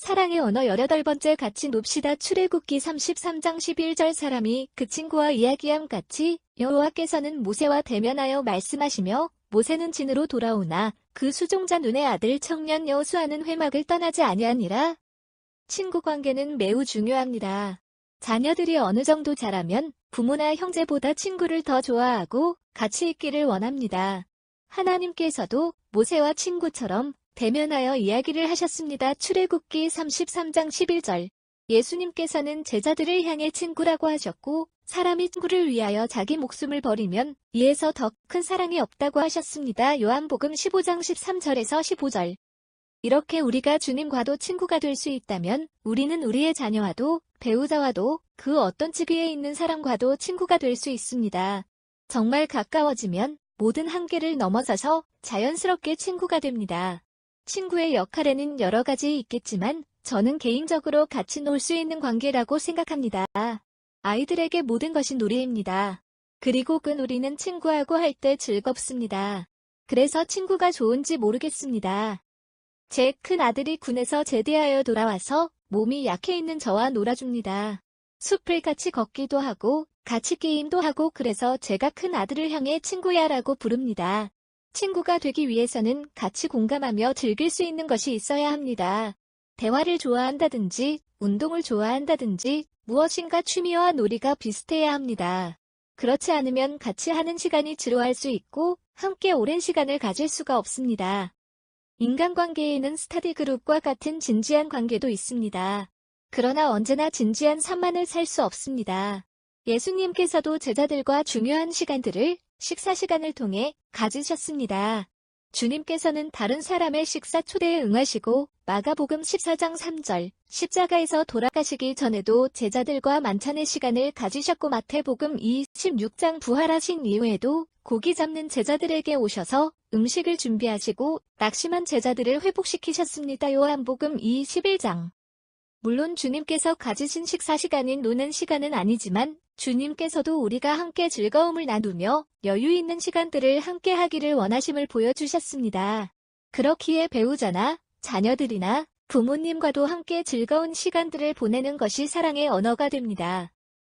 사랑의 언어 18번째 같이 놉시다 출애굽기 33장 11절 사람이 그 친구와 이야기함 같이 여호와께서는 모세와 대면하여 말씀하시며 모세는 진으로 돌아오나 그 수종자 눈의 아들 청년 여호수아는 회막을 떠나지 아니하니라. 친구 관계는 매우 중요합니다. 자녀들이 어느 정도 자라면 부모나 형제보다 친구를 더 좋아하고 같이 있기를 원합니다. 하나님께서도 모세와 친구처럼 대면하여 이야기를 하셨습니다. 출애굽기 33장 11절. 예수님께서는 제자들을 향해 친구라고 하셨고 사람이 친구를 위하여 자기 목숨을 버리면 이에서 더 큰 사랑이 없다고 하셨습니다. 요한복음 15장 13절에서 15절. 이렇게 우리가 주님과도 친구가 될 수 있다면 우리는 우리의 자녀와도 배우자와도 그 어떤 직위에 있는 사람과도 친구가 될 수 있습니다. 정말 가까워지면 모든 한계를 넘어서서 자연스럽게 친구가 됩니다. 친구의 역할에는 여러 가지 있겠지만 저는 개인적으로 같이 놀 수 있는 관계라고 생각합니다. 아이들에게 모든 것이 놀이입니다. 그리고 그 놀이는 친구하고 할 때 즐겁습니다. 그래서 친구가 좋은지 모르겠습니다. 제 큰 아들이 군에서 제대하여 돌아와서 몸이 약해 있는 저와 놀아줍니다. 숲을 같이 걷기도 하고 같이 게임도 하고 그래서 제가 큰 아들을 향해 친구야라고 부릅니다. 친구가 되기 위해서는 같이 공감하며 즐길 수 있는 것이 있어야 합니다. 대화를 좋아한다든지 운동을 좋아한다든지 무엇인가 취미와 놀이가 비슷해야 합니다. 그렇지 않으면 같이 하는 시간이 지루할 수 있고 함께 오랜 시간을 가질 수가 없습니다. 인간관계에는 스타디 그룹과 같은 진지한 관계도 있습니다. 그러나 언제나 진지한 산만을 살 수 없습니다. 예수님께서도 제자들과 중요한 시간들을 식사 시간을 통해 가지셨습니다. 주님께서는 다른 사람의 식사 초대에 응하시고 마가복음 14장 3절 십자가에서 돌아가시기 전에도 제자들과 만찬의 시간을 가지셨고 마태복음 26장 부활하신 이후에도 고기 잡는 제자들에게 오셔서 음식을 준비하시고 낙심한 제자들을 회복시키셨습니다. 요한복음 21장 물론 주님께서 가지신 식사 시간인 노는 시간은 아니지만 주님께서도 우리가 함께 즐거움을 나누며 여유 있는 시간들을 함께 하기를 원하심을 보여주셨습니다. 그렇기에 배우자나 자녀들이나 부모님과도 함께 즐거운 시간들을 보내는 것이 사랑의 언어가 됩니다.